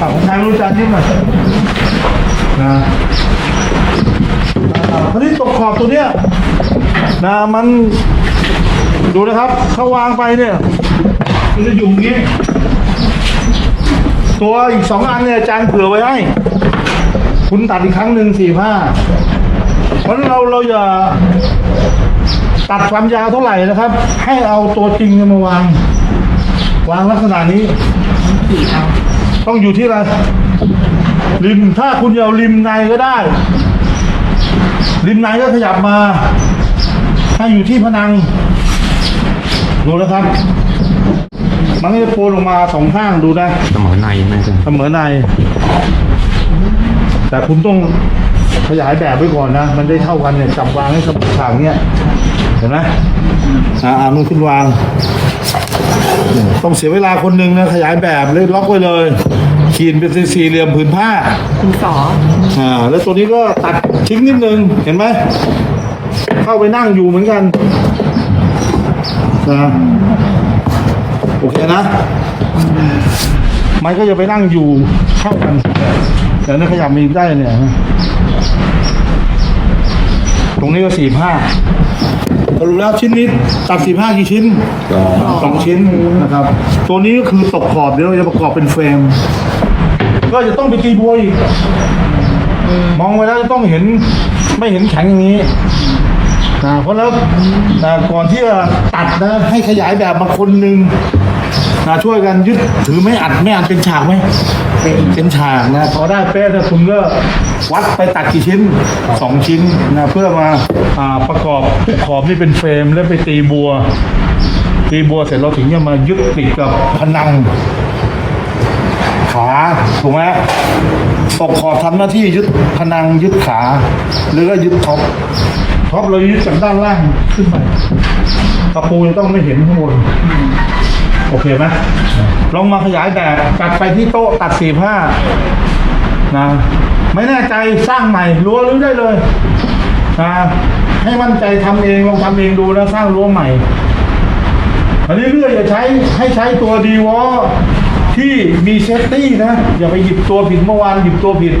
อ่าผมทางรู้จานนิดหน่อยนะคราวนี้ตกขอบตัวเนี้ยนะมันดูนะครับเขาวางไปเนี่ยมันจะอยู่อย่างนี้ ตัวอีกสองอันเนี่ยอาจารย์เผื่อไว้ให้ คุณตัดอีกครั้งหนึ่งสี่ผ้าเพราะเราเราอย่าตัดความยาวเท่าไหร่นะครับ ให้เอาตัวจริงเนี่ยมาวาง วางลักษณะนี้ ขีดเอาต้องอยู่ที่อะไรริมถ้าคุณจะเอาริมในก็ได้ ริมในก็ขยับมาให้อยู่ที่ผนังดูนะครับ มันก็จะโปนออกมาสองข้างดูนะเสมอในนะอาจารย์เสมอใน แต่คุณต้องขยายแบบไว้ก่อนนะ มันได้เท่ากันเนี่ยจับวางให้เสมอฉากเนี่ยเห็นไหมอ่าอ่ามือขึ้นวาง ต้องเสียเวลาคนหนึ่งนะขยายแบบเลยล็อกไว้เลย ขีดเป็นสี่เหลี่ยมผืนผ้า คุณสออ่าแล้วตัวนี้ก็ตัดทิ้งนิดนึงเห็นไหมเข้าไปนั่งอยู่เหมือนกันนะโอเคนะ มันก็จะไปนั่งอยู่เข้ากันแต่นี่ขยับมีได้เนี่ยนะต รงนี้ก็สี่ผ้าสรุปแล้วชิ้นนี้ตัดสี่ผ้ากี่ชิ้น สองชิ้นนะครับ ตัวนี้ก็คือตกขอบเดี๋ยวเราจะประกอบเป็นเฟรม ก็จะต้องไปตีบัวอีก มองไปแล้วจะต้องเห็นไม่เห็นแข็งอย่างนี้นะเพราะแล้วนะก่อนที่จะตัดนะให้ขยายแบบมาคนหนึ่ง นะช่วยกันยึดถือไม่อัดไม่อัดเป็นฉากไหมเป็นเป็นฉากนะพอได้เป๊ะนะคุณก็วัดไปตัดกี่ชิ้นสองชิ้นนะเพื่อมาอ่าประกอบขอบนี่เป็นเฟรมแล้วไปตีบัว ตีบัวเสร็จเราถึงจะมายึดติดกับผนังขาถูกไหมตกขอบทำหน้าที่ยึดพนังยึดขา หรือก็ยึดท็อปท็อปเรายึดจากด้านล่างขึ้นไปตะปูจะต้องไม่เห็นข้างบน โอเคไหมลองมาขยายแบบตัดไปที่โต๊ะตัดสี่ผ้านะไม่แน่ใจสร้างใหม่รั้วรื้อได้เลยนะให้มั่นใจทำเองลองทำเองดูแล้วสร้างรั้วใหม่อันนี้เรื่อยอย่าใช้ให้ใช้ตัวดีวอที่มีเซฟตี้นะ อย่าไปหยิบตัวผิดเมื่อวานหยิบตัวผิด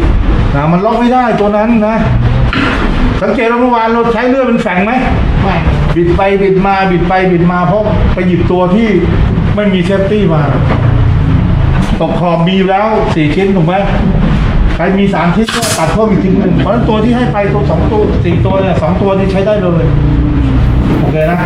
นะมันล็อกไม่ได้ตัวนั้นนะ สังเกตว่าเมื่อวานเราใช้เลื่อยเป็นแฝงไหมแหวนบิดไปบิดมาบิดไปบิดมาเพราะไปหยิบตัวที่ ไม่มีเซฟตี้มาตกขอบมีแล้วสี่ชิ้นถูกไหมใครมีสามชิ้นก็ตัดเพิ่มอีกชิ้นหนึ่งเพราะฉะนั้นตัวที่ให้ไปตัวสองตัวสี่ตัวเนี่ยสองตัวนี้ใช้ได้เลย โอเคนะ